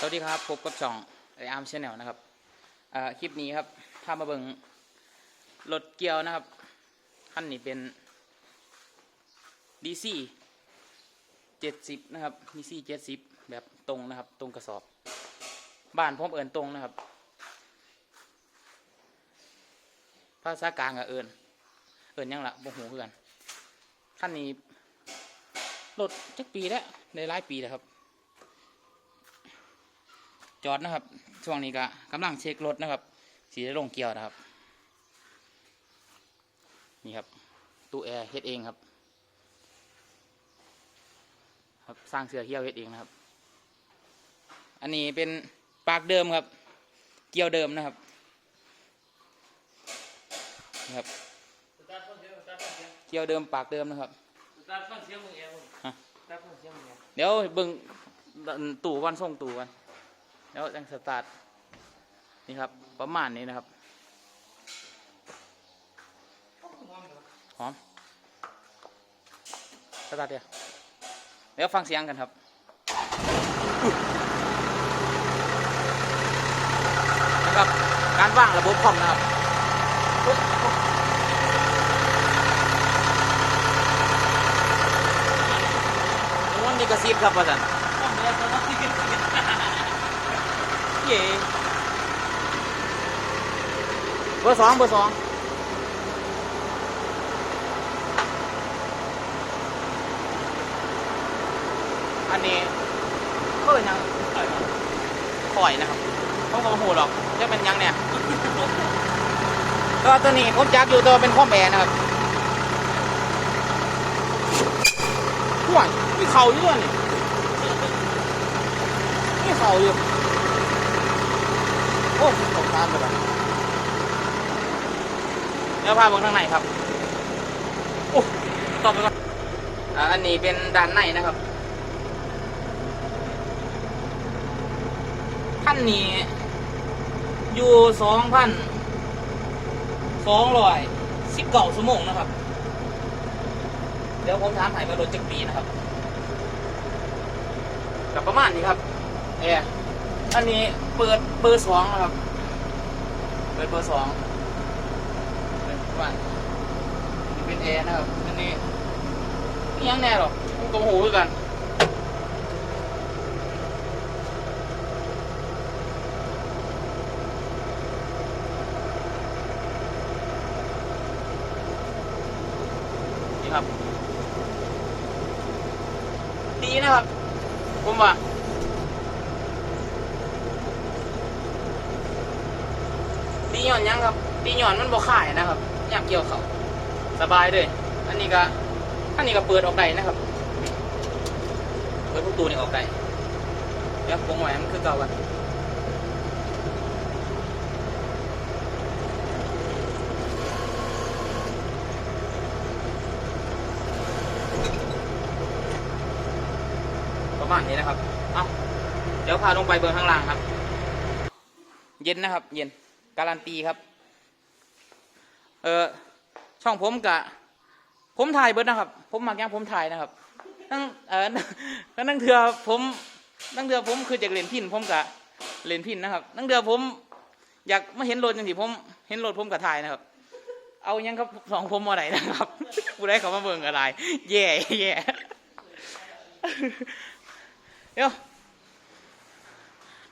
สวัสดีครับพบกับช่องไออาร์มชาแนลนะครับคลิปนี้ครับพามาเบิ่งรถเกียวนะครับคันนี้เป็น DC 70 นะครับ DC 70 แบบตรงนะครับ ตรงกระสอบ บ้านผมเอินตรงนะครับ ภาษากลางกับเอินเอินยังละบ่หูเพื่อนคันนี้รถจักปีแล้วในหลายปีแล้วครับ จอดนะครับ ช่วงนี้ก็กำลังเช็ครถนะครับสีได้ลงเกียร์นะครับ นี่ครับตู้แอร์เฮ็ดเองครับ ครับสร้างเสือเขี้ยวเฮ็ดเองนะครับ อันนี้เป็นปากเดิมครับ เกียวเดิมนะครับนี่ครับสตาร์ทฟังเสียงสตาร์ทฟังเสียงเกียวเดิมปากเดิมนะครับสตาร์ทฟังเสียงมึงเองมึงฮะสตาร์ทฟังเสียงมึงเองเดี๋ยวเบิ่งตู่วันส่งตู่กัน แล้วจังสตาร์ทนี่ครับ ประมาณนี้นะครับ หอม สตาร์ทเดียวเดี๋ยวฟังเสียงกันครับนะครับการว่างระบบคอมนะครับมันมีกระซิบครับอสันต้องเรียนตอนนั้นที่ เย่เบอร์สองเบอร์สองอันนี้ก็เป็นยังข่อยนะครับต้องกระหูหรอกจะเป็นยังเนี่ยก็ตัวนี้ผมจักอยู่ตัวเป็นข้อมแบนะครับห่วยมีเข่าอยู่ด้วยนี่มีเข่าอยู่โอ้ ตกน้ำไปแล้วเดี๋ยวพาเบิ่งทางในครับโอ้ตบไปก่อนอ่าอันนี้เป็นด้านในนะครับท่านนี้ อยู่สองพันสองร้อยสิบเก้าชั่วโมงนะครับ เดี๋ยวผมถามถ่ายมารถจักปีนะครับกับประมาณนี้ครับแอร์ อันนี้เปิดเบอร์สองนะครับ เปิดเบอร์สองเปิดว่านี่เป็นแอร์นะครับ อันนี้นี่ยังแน่หรอกมันก็หูคือกันนี่ครับดีนะครับ ผมว่า ตีห ย่อนยังครับตีหย่อนมันบ่ขายนะครับอยามเกี่ยวเขาสบายเลยอันนี้ก็อันนี้ก็เปิดออกได้นะครับ เปิดประตูนี่ออกได้เดี๋ยววงแหวนมันคือเก่ากันประมาณนี้นะครับ เอาเดี๋ยวพาลงไปเบอร์ข้างล่างครับ เย็นนะครับ เย็น การันตีครับเออช่องผมกะ ผมถ่ายเบิร์ดนะครับ ผมมักยังผมถ่ายนะครับนั่งเออนั่งเถื่อผมนั่งเถื่อผมคือจากเล่นพินผมกะเล่นพินนะครับ นั่งเถื่อผมอยากมาเห็นรถจังสิผม เห็นรถผมกะถ่ายนะครับ เอายังครับสองผมมาไหนนะครับผู้ใดเขามาเบิ่งอะไรแย่แย่เดี๋ยว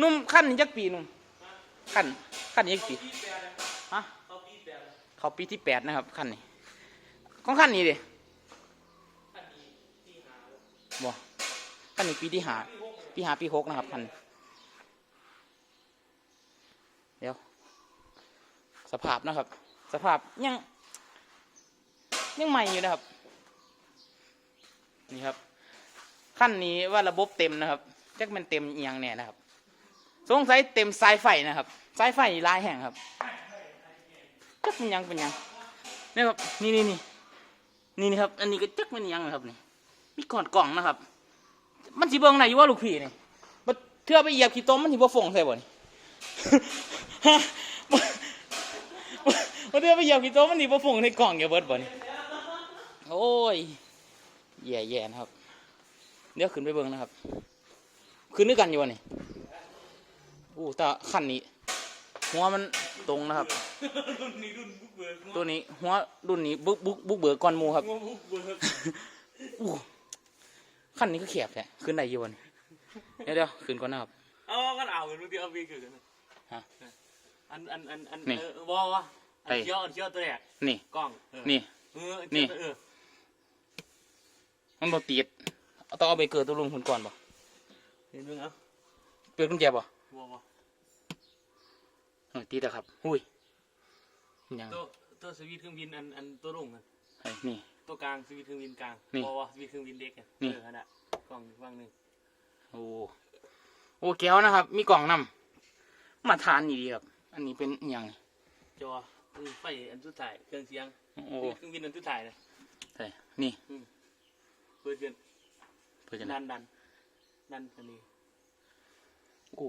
นุ่มขั้นนี้จักปีนุ่มขั้น ขั้นนี้กี่ปีฮะเขาปีแปดเขาปีที่แปดนะครับขั้นนี้ ของขั้นนี้ดิอันนี้ที่หาบ่ขั้นนี้ปีที่หาปีหาปีหกนะครับขั้นเดี๋ยว สภาพนะครับ สภาพยังยังใหม่อยู่นะครับ นี่ครับ ขั้นนี้ว่าระบบเต็มนะครับจักแมันเต็มเอียงแน่นะครับ สงสัยเต็มสายไฟนะครับ สายไฟลายแห่งครับจักเป็นยังเป็นยังนี่ครับนี่นี่นี่นี่นี่ครับ อันนี้ก็จักเป็นยังนะครับนี่มีก่อนกล่องนะครับ มันสิเบิ่งไหนอยู่ว่าลูกพี่นี่บ่เทื่อไปเหยียบขี้ต้มมันสิบ่ฟงใส่บ่นี่ฮะบ่บ่เทื่อไปเหยียบขี้ต้มมันสิบ่ฟงในกล่องอย่าเบิดบ่นี่โอ้ยแย่ๆนะครับ เดี๋ยวขึ้นไปเบิ่งนะครับ ขึ้นด้วยกันอยู่วะนี่ อู้แต่ขั้นนี้ หัวมันตรงนะครับ รุ่นนี้รุ่นบุกเบิกตัวนี้หัวรุ่นนี้บุกบุกบุกเบิกก่อนหมูครับงบุกเบิกอู้ขั้นนี้ก็แคบแท้ขึ้นได้อยู่วะนี่เดี๋ยวเดี๋ยวขึ้นก่อนนะครับ เอากันเอากันดูดิเอาวีคือกันฮะอันอันอันอันนี่เออวอวะอันไปเชียวอันเชียวตัวแรกนี่ กล้องเออนี่ เออนี่เออมันบ่ติดเอาต้องเอาไปเกิดตัวลุงคนก่อนบ่เห็นมึงเอาเปิดกุญแจบ่วอวะ เออติดแล้วครับหุ้ยยังตัวตัวสวิตช์เครื่องบินอันอันตัวรุ่งอะไอ้นี่ ตัวกลางสวิตช์เครื่องบินกลางนี่วอวะสวิตช์เครื่องบินเด็กอะนี่ เออขนาดกล้องว่างหนึ่งโอ้โอ้แก้วนะครับ มีกล่องนำมาทานนี่ดีครับ อันนี้เป็นอิหยังจอเออไฟอันสุดท้ายเครื่องเสียงโอ้เครื่องบินอันสุดท้ายเลยใช่นี่เปิดขึ้นเพื่อจะดันะนดันดันอันนี้ โอ้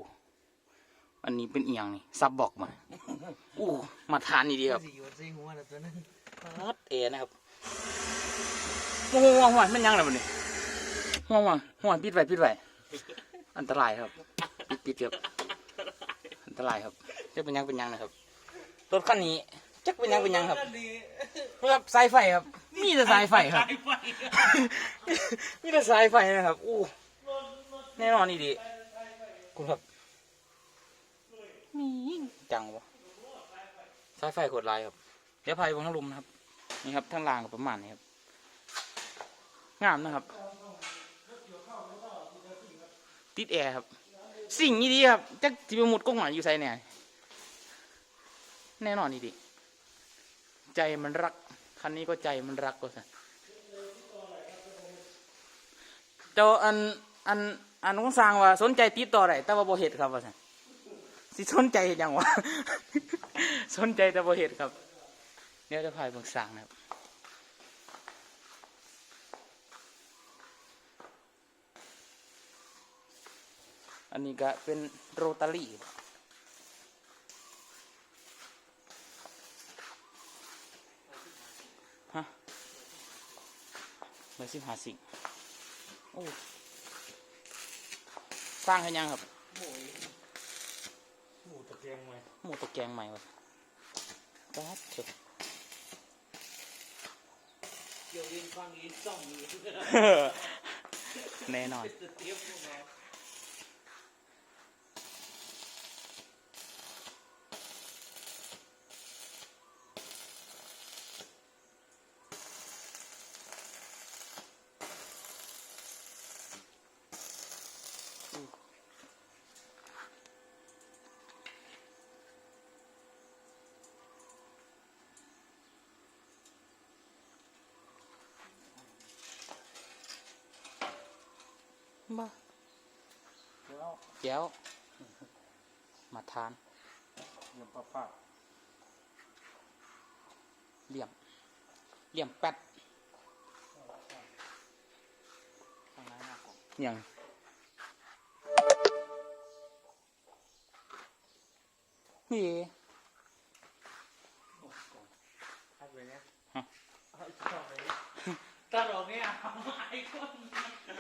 อันนี้เป็นอิหยังนี่ซับบอกมาโอ้มาทานนี่ดีครับสีหัวสีหัวแล้วตัวนั้นฮอตเอนะครับโอ้โหห่วยมันยังไงบัดนี้ห่วยห่วยห่วยปิดไว้ปิดไว้อันตรายครับ ปิดปิดครับอันตรายครับจะเป็นยังเป็นยังนะครับรถคันนี้จักเป็นยังเป็นยังครับครับสายไฟครับ มีแต่สายไฟครับสายไฟมีแต่สายไฟนะครับอู้แน่นอนนี่ดีคุณครับมี จังวะสายไฟโคตรลายครับ เดี๋ยวพายบนทั้งลุมนะครับ นี่ครับทั้งรางก็ประมาณนี้ครับงามนะครับ ติดแอร์ครับ สิ่งนี้ดีครับจักที่ไปมุดก้งหมายอยู่ไซเนี่ยแน่นอนนี่ดีใจมันรัก คันนี้ก็ใจมันรักก็สันเจ้าอันอันอันของสร้างว่าสนใจติดต่อได้แต่ว่าบ่เฮ็ดครับว่าสัน สิสนใจเฮ็ดหยังวะสนใจแต่บ่เฮ็ดครับเดี๋ยจะพายเบิ่งสางนะครับอันนี้ก็เป็นโรตารี่ฮะเลยสิบหาสิงโอ้สร้างให้ยังครับ หมูหมูตะเกียงไหมหมูตะแกรงใหม่วะป๊าดเถอะเดี๋ยวเรียนฟังอีกสองมือแน่นอนจะเตรียมพวกเรา บ้าแก้ว มาทานเดี๋ยวป้าป้าเหลี่ยม เหลี่ยมแป๊ดอย่างนี่ทักไปเนี่ยฮะ เอาอีกสองไปเนี่ยตัดออกเนี่ยเอาไอ้คน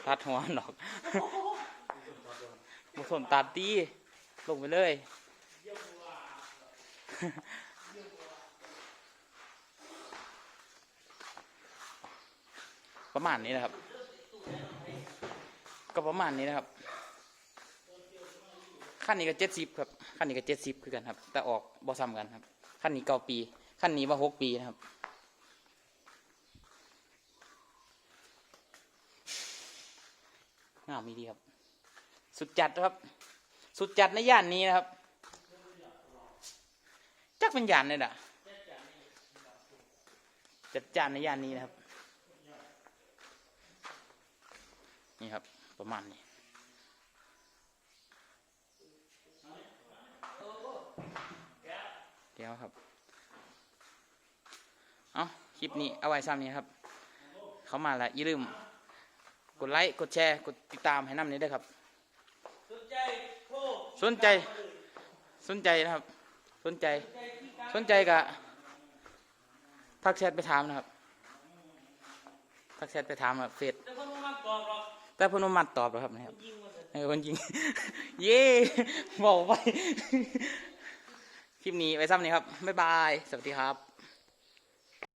ตัดหัวหนอกบุสนตัดตีลงไปเลยประมาณนี้นะครับ ก็ประมาณนี้นะครับขั้นนี้ก็เจ็ดสิบครับขั้นนี้ก็เจ็ดสิบคือกันครับ แต่ออกบอซ้ำกันครับขั้นนี้เก้าปีขั้นนี้ว่าหกปีนะครับ งามมีดีครับ สุดจัดครับ สุดจัดในย่านนี้นะครับ จักเป็นย่านเลยนะจัดจานในย่านนี้นะครับ นี่ครับ ประมาณนี้เดี๋ยวครับเอาคลิปนี้เอาไว้ซ้ำนี้ครับ เขามาแล้วอย่าลืม กดไลค์กดแชร์กดติดตามให้น้ำนี้ด้วยครับ สนใจโทรสนใจ สนใจนะครับ สนใจ สนใจกะทักแชทไปถามนะครับ ทักแชทไปถามครับเฟซแต่คนมากกรอบหรอกแต่เพนบ่มัดตอบหรอกครับนะครับ ยิงมาเสร็จเออคนยิง เย่บอกไป คลิปนี้ไว้ซ้ำนี้ครับ บ๊ายบาย สวัสดีครับ